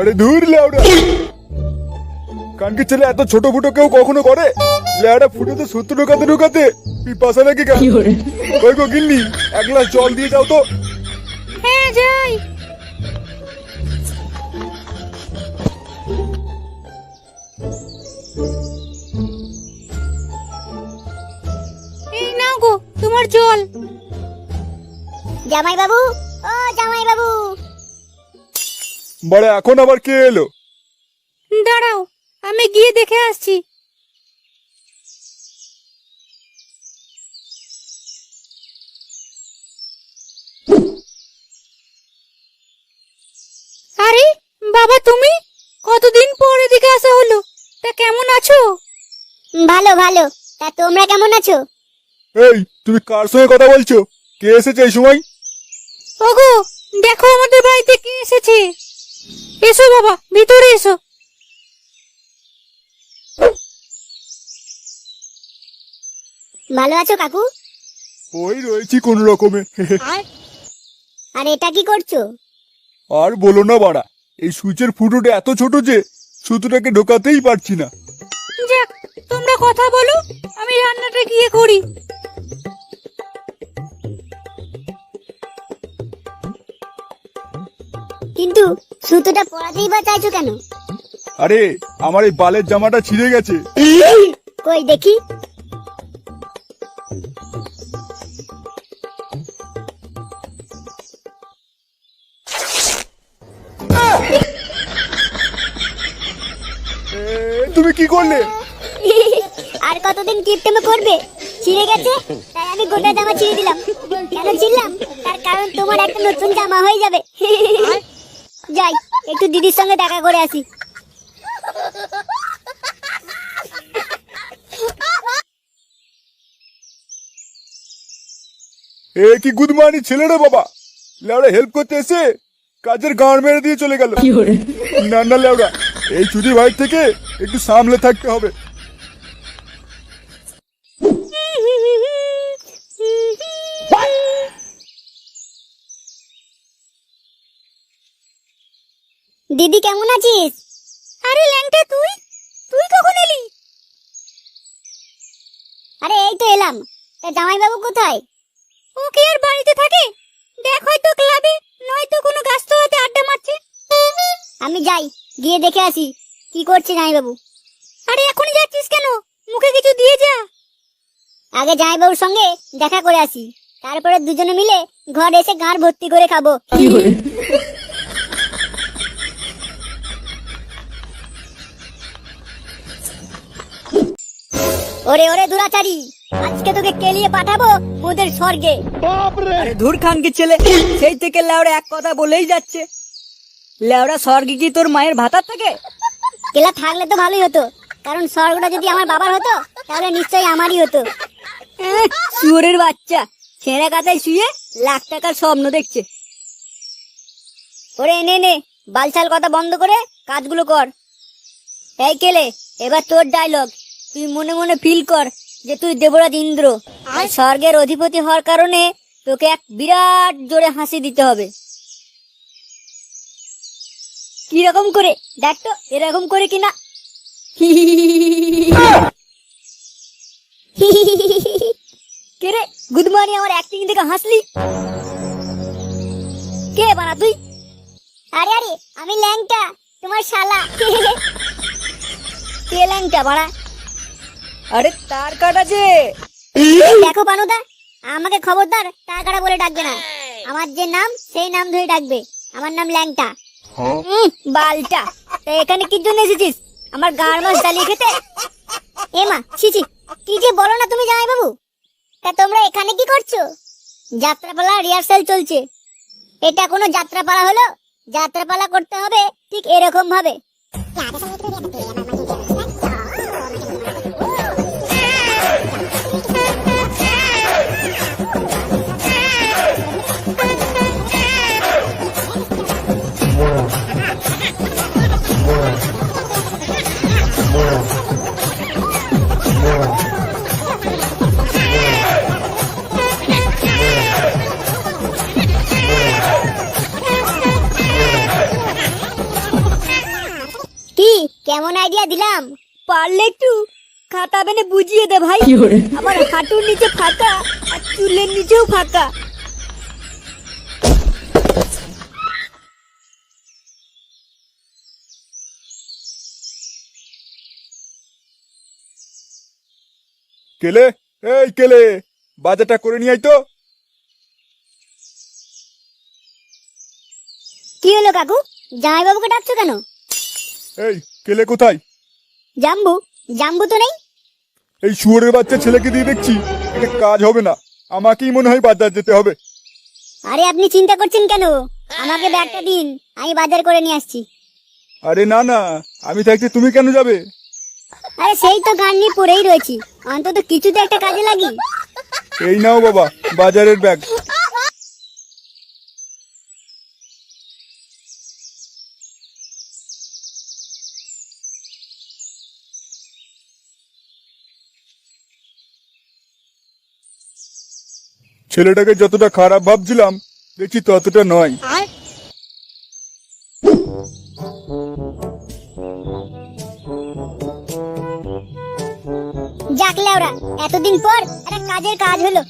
আরে দূর লেওড়া। কানকে ছেলে এত ছোট ফুটো কেউ কখনো করে? লেওড়া ফুটো তো সত্তর ঢোকাতে ঢোকাতে পিপাসা নাকি কেন ওই গো গিন্নি এক গ্লাস জল দিয়ে যাও তো। হ্যাঁ যাই। এই নাও গো তোমার জল। জামাই বাবু ও জামাই বাবু বড় এখন আবার কে এলো? দাঁড়াও আমি গিয়ে দেখে আসছি। আরে বাবা তুমি? কতদিন পর এদিকে আসা হলো? তা কেমন আছো? ভালো ভালো। তা তোমরা কেমন আছো? এই তুমি কার সঙ্গে কথা বলছো? কে এসেছে এই সময়? ওগো দেখো আমাদের বাড়িতে কে এসেছে। এসো বাবা ভিতরে এসো। ভালো আছো কাকু? ওই রয়েছি কোন রকমে। আর? এটা কি করছ? আর বলো না বাড়া এই সুইচের ফুটোটা এত ছোট যে সুতোটাকে ঢোকাতেই পারছি না। যাক তোমরা কথা বলো আমি রান্নাটা গিয়ে করি। কিন্তু সুতোটা পরাতেই বা চাইছো কেন? আরে আমার এই বালের জামাটা ছিঁড়ে গেছে। কই দেখি। তুমি কি করলে? আর কতদিন কিপটেমে করবে? ছিঁড়ে গেছে তাই আমি গোটা জামা ছিঁড়ে দিলাম। কেন ছিঁড়লাম? তার কারণ তোমার একটা নতুন জামা হয়ে যাবে। যাই একটু দিদির সঙ্গে দেখা করে আসি। এ কি গুদমানি ছেলে রে বাবা? লেওড়া হেল্প করতে এসে কাজের গাঁড় মেরে দিয়ে চলে গেল। না না লেওড়া এই চুরি ভাই থেকে একটু সামলে থাকতে হবে। দিদি কেমন আছিস? আরে ল্যাংটা তুই? তুই কখন এলি? আরে এই তো এলাম। তা জামাইবাবু কোথায়? ও কি আর বাড়িতে থাকে? দেখ হয়তো ক্লাবে নয়তো কোনো গাছতলাতে আড্ডা মারছে। আমি যাই গিয়ে দেখে আসি। কি করছে জামাইবাবু? আরে এখনই যাচ্ছিস কেন? মুখে কিছু দিয়ে যা। আগে জামাইবাবুর সঙ্গে দেখা করে আসি। তারপরে দুজনে মিলে ঘর এসে গাঁড় ভর্তি করে খাব। ওরে ওরে দুরাচারি আজকে তোকে কেলিয়ে পাঠাবো? ওদের স্বর্গে। আরে ধুর খানকে ছেলে সেই থেকে লেওড়া এক কথা বলেই যাচ্ছে। লেওড়া স্বর্গে কি তোর মায়ের ভাতার থাকে? কেলা থাকলে তো ভালোই হতো কারণ স্বর্গটা যদি আমার বাবার হতো তাহলে নিশ্চয়ই আমারই হতো। শুয়োরের বাচ্চা ছেঁড়া কাতায় শুয়ে লাখ টাকার স্বপ্ন দেখছে। ওরে নে নে বালছাল কথা বন্ধ করে কাজগুলো কর। এই কেলে এবার তোর ডায়লগ তুই মনে মনে ফিল কর যে তুই দেবরাজ ইন্দ্র। আর? স্বর্গের অধিপতি হওয়ার কারণে তোকে এক বিরাট জোরে হাসি দিতে হবে। কীরকম করে? দেখ তো এরকম করে কিনা? কে রে? গুড মর্নিং আমার অ্যাক্টিং দেখে হাসলি? কে বানা তুই? আরে আরে আমি ল্যাংটা তোমার শালা। কে ল্যাংটা বাড়া আরে তার কাটা যে। দেখো পানুদা আমাকে খবরদার টাকাটা বলে ডাকবে না। আমার যে নাম সেই নাম ধরে ডাকবে। আমার নাম ল্যাংটা। উম, বালটা। তা এখানে কি জন্য এসেছিস? আমার গাড় মাছ জ্বালিয়ে খেতে? এ মা ছি ছি কি যে বলো না তুমি জামাই বাবু? তা তোমরা এখানে কি করছ? যাত্রাপালা রিহার্সাল চলছে। এটা কোনো যাত্রাপালা হলো? যাত্রাপালা করতে হবে ঠিক এরকম ভাবে। খাতা বুঝিয়ে দে ভাই। আমার হাঁটুর নিচে ফাঁকা আর চুলের নিচেও ফাঁকা। কেলে? এই কেলে বাজারটা করে নিয়ে তো। কি হলো কাকু? জামাইবাবুকে ডাকছো কেন? এই কেলে কোথায়? জাম্বু জাম্বু তো নেই। এই শুয়োরের বাচ্চা ছেলেকে দিয়ে দেখছি এটা কাজ হবে না। আমাকেই মনে হয় বাজার যেতে হবে। আরে আপনি চিন্তা করছেন কেন? আমাকে ব্যাগটা দিন আমি বাজার করে নিয়ে আসছি। আরে না না আমি থাকতে তুমি কেন যাবে? আরে সেই তো গান নিয়ে পড়েই রয়েছি। অন্তত কিছুতে একটা কাজে লাগি। এই নাও বাবা বাজারের ব্যাগ। ছেলেটাকে যতটা খারাপ ভাবছিলাম দেখছি ততটা নয়। এতদিন পর একটা কাজের কাজ হলো।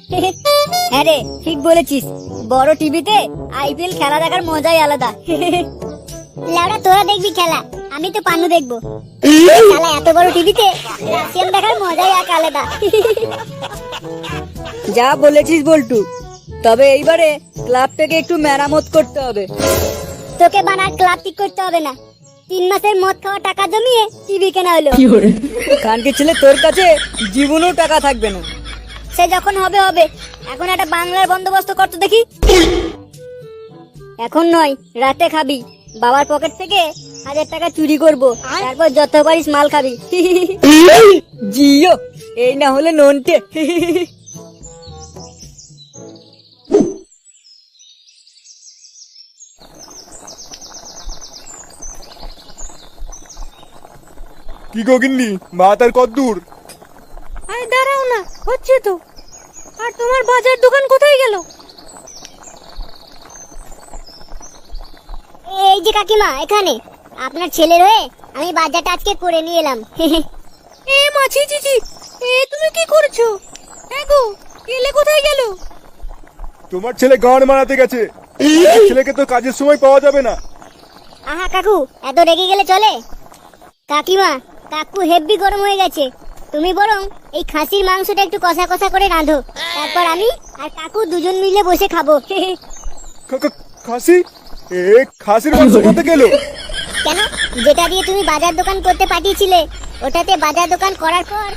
হ্যাঁ রে ঠিক বলেছিস। বড় টিভিতে আইপিএল খেলা দেখার মজাই আলাদা। তোরা দেখবি খেলা। আমি তো পানু দেখব। খেলা এত বড় টিভিতে রাশিয়ান দেখার মজাই এক আলাদা। যা বলেছিস বল্টু। তবে এইবারে ক্লাবটাকে একটু মেরামত করতে হবে। তোকে বানার ক্লাব ঠিক করতে হবে না। তিন মাসের মদ খাওয়া টাকা জমিয়ে টিভি কেনা হলো। খানকে ছেলে তোর কাছে জীবনেও টাকা থাকবে না। সে যখন হবে হবে। এখন একটা বাংলার বন্দোবস্ত করতে দেখি। এখন নয় রাতে খাবি। বাবার পকেট থেকে হাজার টাকা চুরি করব। তারপর যত পারিস মাল খাবি। জিও এই না হলে নন্টে কি গো গিন্নি? ভাত আর কত দূর? আরে দাঁড়াও না হচ্ছে তো। আর তোমার বাজার দোকান কোথায় গেল? এই যে কাকিমা এখানে। আপনার ছেলের হয়ে আমি বাজারটা আজকে করে নিয়ে এলাম। এ মাছি চিচি এ তুমি কি করছ? এগো কেলে কোথায় গেল? তোমার ছেলে গান মারাতে গেছে। ছেলেকে তো কাজের সময় পাওয়া যাবে না। আহা কাকু এত রেগে গেলে চলে? কাকিমা কাকু হেব্বি গরম হয়ে গেছে। তুমি বরং এই খাসির মাংসটা একটু কষা কষা করে রাঁধো। তারপর আমি আর কাকু দুজন মিলে বসে খাব। খাসি? এ খাসির মাংস কোথা গেল কেন? যেটা দিয়ে তুমি বাজার দোকান করতে পাঠিয়েছিলে ওটাতে বাজার দোকান করার পর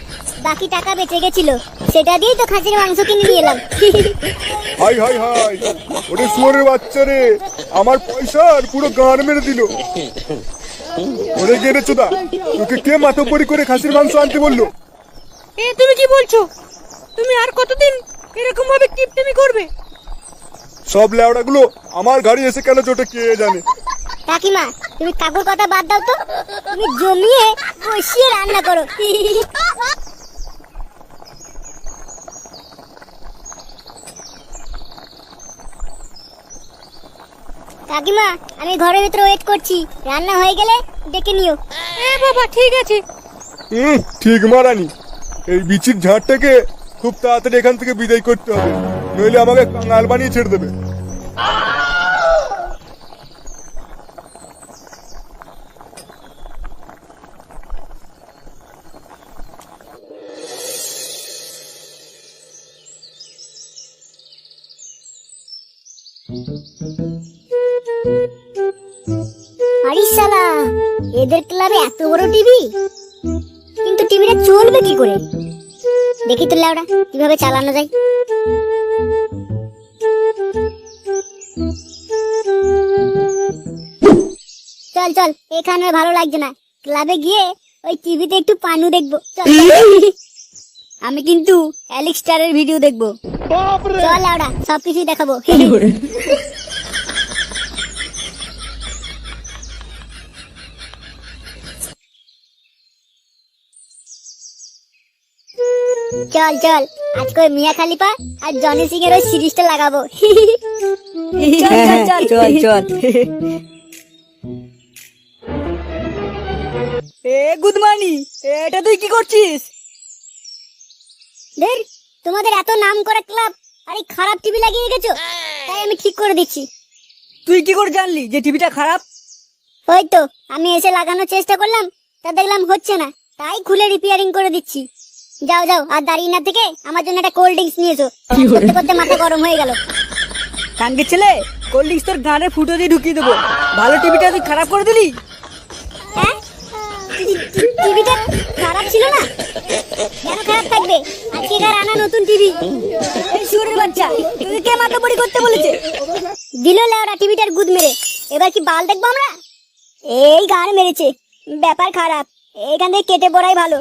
বাকি টাকা বেঁচে গেছিল। সেটা দিয়েই তো খাসির মাংস কিনে নিয়ে এলাম। হাই হাই হাই। ওরে শুয়োরের বাচ্চা রে। আমার পয়সার পুরো গান মেরে দিল। ওরে গেড়ে চোদা? তোকে কে মাতব্বরি করে খাসির মাংস আনতে বলল? এ তুমি কি বলছো? তুমি আর কতদিন এরকম ভাবে টিপটিমি করবে? সব লেওড়াগুলো আমার গাড়ি এসে কেন চোটে কে জানে? কাকিমা তুমি কাকুর কথা বাদ দাও তো। তুমি জমিয়ে বসিয়ে রান্না করো। কাকিমা আমি ঘরের ভিতরে ওয়েট করছি। রান্না হয়ে গেলে ডেকে নিও। এ বাবা ঠিক আছে। হুম ঠিক মারানি এই বিচির ঝাড়টাকে খুব তাড়াতাড়ি এখান থেকে বিদায় করতে হবে। নইলে আমাকে কাঙাল বানিয়ে ছেড়ে দেবে। এদের ক্লাবে এত বড় টিভি? কিন্তু টিভিটা চলবে কি করে? দেখি তো কীভাবে চালানো যায়। চল চল এখানে ভালো লাগছে না। ক্লাবে গিয়ে ওই টিভিতে একটু পানু দেখব। চল। আমি কিন্তু অ্যালেক্স স্টারের ভিডিও দেখব। চল লাউডা সবকিছুই দেখাবো। চল চল। আজকে মিয়া খালিফা আর জনি সিং এর ওই সিরিজটা লাগাবো। চল চল চল। চল এ গুদমানি এটা তুই কি করছিস? দের তোমাদের এত নাম করা ক্লাব আর এই খারাপ টিভি লাগিয়ে গেছো তাই আমি ঠিক করে দিচ্ছি। তুই কি করে জানলি যে টিভিটা খারাপ? ওই তো আমি এসে লাগানোর চেষ্টা করলাম তা দেখলাম হচ্ছে না। তাই খুলে রিপেয়ারিং করে দিচ্ছি। যাও যাও আর দাঁড়িয়ে না থেকে আমার জন্য একটা কোল্ড ড্রিঙ্কস নিয়ে এসো। করতে করতে মাথা গরম হয়ে গেল। কানকে ছেলে কোল্ড ড্রিঙ্কস তোর গানে ফুটো দিয়ে ঢুকিয়ে দেবো। ভালো টিভিটা তুই খারাপ করে দিলি? হ্যাঁ? টিভিটা খারাপ ছিল না? কেন খারাপ থাকবে? আজকেকার আনা নতুন টিভি। এই শুয়োরের বাচ্চা তোকে কে মাথা পড়ি করতে বলেছে? দিল লেওরা টিভিটার গুদ মেরে। এবার কি বাল দেখব আমরা? এই গান মেরেছে। ব্যাপার খারাপ। এখান থেকে কেটে পড়াই ভালো।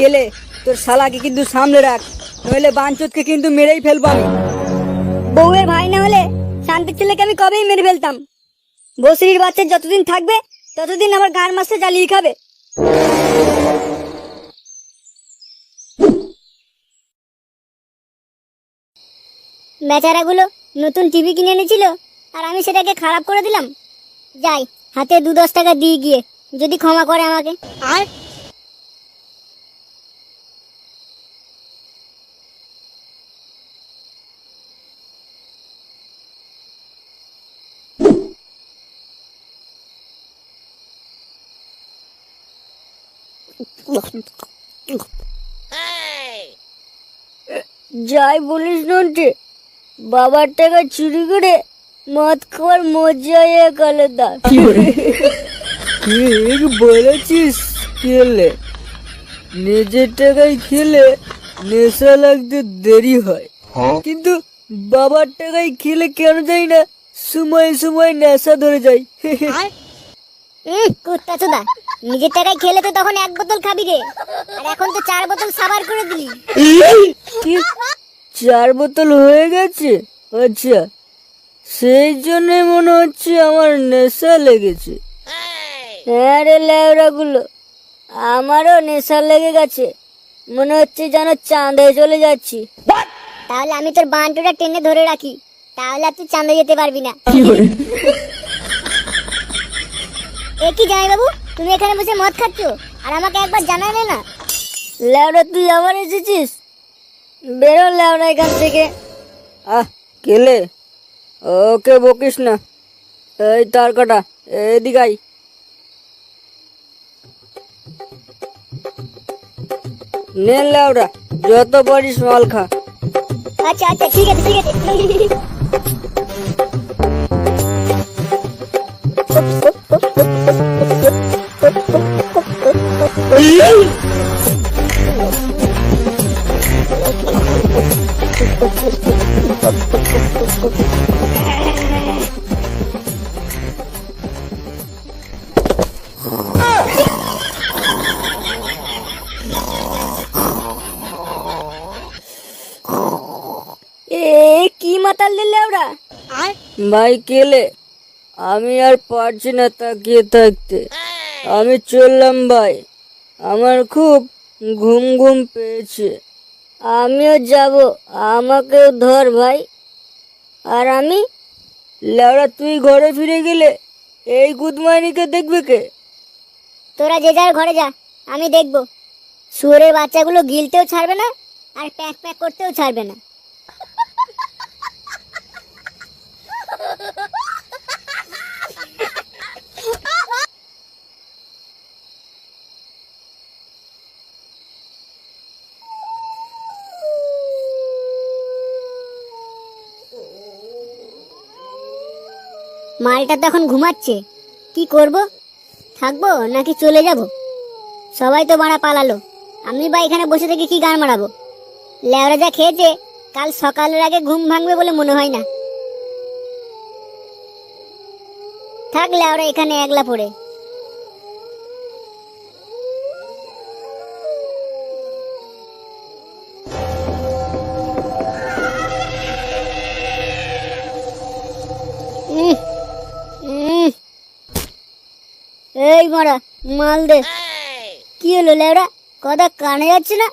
কেলে? তোর শালাকে কিন্তু সামনে রাখ নইলে বাঞ্চতকে কিন্তু মেরেই ফেলব আমি। বউয়ের ভাই না হলে শান্তির ছেলেকে আমি কবেই মেরে ফেলতাম? বসরির বাচ্চা যতদিন থাকবে ততদিন আমার গান মাসে জ্বালিয়ে খাবে। বেচারাগুলো নতুন টিভি কিনে এনেছিল আর আমি সেটাকে খারাপ করে দিলাম। যাই হাতে দু দশ টাকা দিয়ে গিয়ে যদি ক্ষমা করে আমাকে। আর? যাই বলিস নন্টে বাবার টাকা চুরি করে মদ খাওয়ার মজাই এক আলাদা। ঠিক বলেছিস খেলে। নিজের টাকায় খেলে নেশা লাগতে দেরি হয়। কিন্তু বাবার টাকায় খেলে কেন যাই না সময় সময় নেশা ধরে যায়। চোদা। নিজের টাকায় খেলে তো তখন এক বোতল খাবি রে। আর এখন তো চার বোতল সাবার করে দিলি। কি? চার বোতল হয়ে গেছে? আচ্ছা। সেই জন্য মনে হচ্ছে আমার নেশা লেগেছে। হ্যাঁ রে ল্যাওড়াগুলো আমারও নেশা লেগে গেছে। মনে হচ্ছে যেন চাঁদে চলে যাচ্ছি। তাহলে আমি তোর বান্টুটা টেনে ধরে রাখি। তাহলে আর তুই চাঁদে যেতে পারবি না। এ কি জামাই বাবু তুমি এখানে বসে মদ খাচ্ছ? আর আমাকে একবার জানালে না ল্যাওড়া তুই আবার এসেছিস? বেরো ল্যাওড়া এখান থেকে। আহ কেলে ওকে বকিস না। এই তার কাটা এদিকাই নে ল্যাওড়া যত পারিস মাল খা। আচ্ছা আচ্ছা ঠিক আছে ঠিক আছে। কি মাতাল দিলে ওরা? ভাই কেলে আমি আর পারছি না তাকিয়ে থাকতে। আমি চললাম ভাই। আমার খুব ঘুম ঘুম পেয়েছে। আমিও যাব। আমাকেও ধর ভাই। আর আমি? লাউড়া তুই ঘরে ফিরে গেলে এই গুদমাইনিকে দেখবে কে? তোরা যে যার ঘরে যা, আমি দেখব। শুয়োরের বাচ্চাগুলো গিলতেও ছাড়বে না আর প্যাক প্যাক করতেও ছাড়বে না। মালটা তখন ঘুমাচ্ছে। কি করব? থাকব নাকি চলে যাব? সবাই তো মারা পালালো। আমি বা এখানে বসে থেকে কি গান মারাবো? লেওরা যা খেয়েছে, কাল সকালের আগে ঘুম ভাঙবে বলে মনে হয় না। থাক লেওরা, এখানে একলা পড়ে। এই মারা, মাল দে। কি হলো লেবড়া কথা কানে যাচ্ছে না?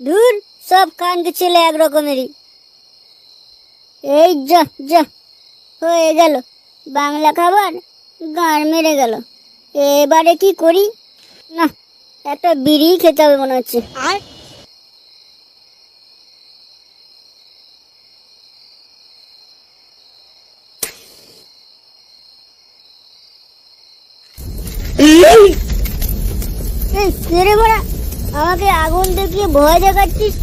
দূর সব কানকে ছেলে একরকমেরই। এই যা যা, হয়ে গেল। বাংলা খাবার গান মেরে গেল। এবারে কি করি? না, একটা বিড়ি খেতে হবে মনে হচ্ছে। আর? রে বড়া আমাকে আগুন দেখিয়ে ভয় দেখাচ্ছিস?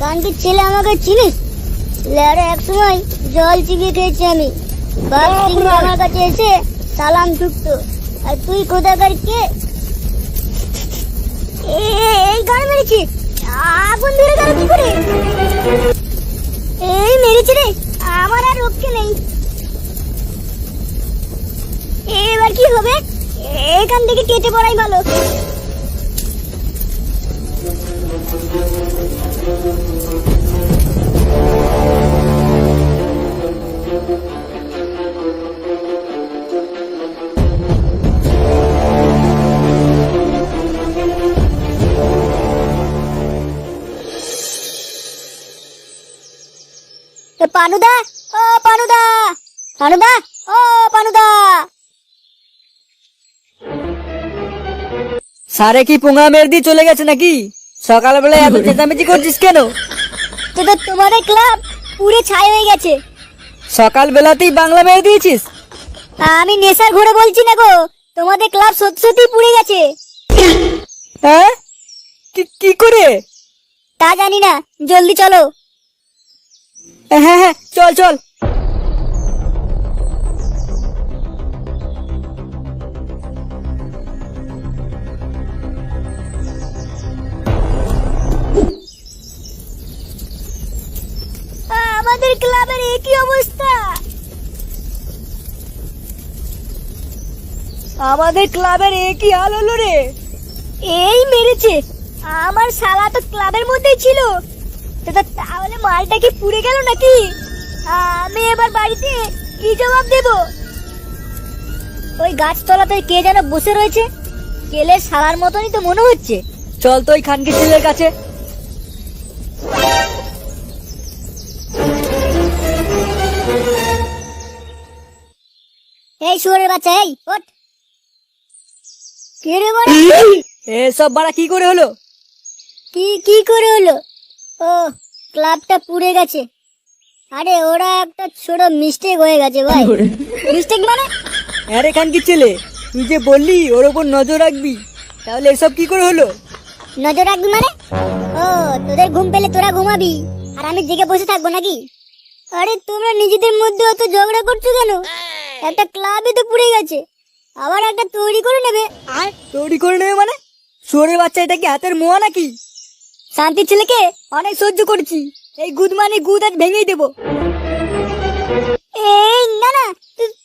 কানকি ছেলে আমাকে চিনিস? লেয়ারে এক সময় জল চিবিয়ে খেয়েছি আমি। বাঘ আমার কাছে এসে সালাম ছুটতো। আর তুই কোথাকার কে? এই গান মেরেছি আগুন ধরে গেল কি করে? এই মেরেছি রে আমার আর রক্ষে নেই। এবার কি হবে? এখান থেকে কেটে পড়াই ভালো। পানুদা ও পানুদা পানুদা ও পানুদা। সারে কি পোঙা মেরে দিয়ে চলে গেছে নাকি? সকালবেলা এত চেঁচামেচি করছিস কেন? তো তো তোমাদের ক্লাব পুরে ছাই হয়ে গেছে। সকালবেলাতেই বাংলা মেরে দিয়েছিস? আমি নেশার ঘুরে বলছি না গো তোমাদের ক্লাব সত্যি সত্যি পুড়ে গেছে। হ্যাঁ? কি কি করে? তা জানি না জলদি চলো। হ্যাঁ হ্যাঁ চল চল। আমাদের ক্লাবের একই হাল হলো রে? এই মেরেছে। আমার শালা তো ক্লাবের মধ্যেই ছিল। তাহলে মালটা কি পুড়ে গেল নাকি? আমি এবার বাড়িতে কি জবাব দেব? ওই গাছতলাতে কে যেন বসে রয়েছে। কেলে শালার মতনই তো মনে হচ্ছে। চল তো ওই খানকে ছেলের কাছে। এই শুয়োরের বাচ্চা এই ওঠ। কে রে বড়? এসব বাড়া কি করে হলো? কি কি করে হলো? ও ক্লাবটা পুড়ে গেছে। আরে ওরা একটা ছোট মিস্টেক হয়ে গেছে ভাই। মিস্টেক মানে? আরে খানকি ছেলে তুই যে বললি ওর ওপর নজর রাখবি তাহলে এসব কি করে হলো? নজর রাখবি মানে? ও তোদের ঘুম পেলে তোরা ঘুমাবি আর আমি জেগে বসে থাকব নাকি? আরে তোমরা নিজেদের মধ্যে অত ঝগড়া করছ কেন? একটা ক্লাবই তো পুড়ে গেছে। আবার একটা তৈরি করে নেবে আর তৈরি করে নেবে মানে শুয়োরের বাচ্চা এটা কি হাতের মোয়া নাকি শান্তির ছেলেকে অনেক সহ্য করেছি এই গুদ মানে গুদ আজ ভেঙেই দেবো এই না না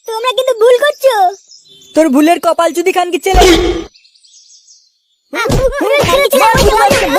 তোমরা কিন্তু ভুল করছ তোর ভুলের কপাল যদি খানকি ছেলে শান্তির ছেলে,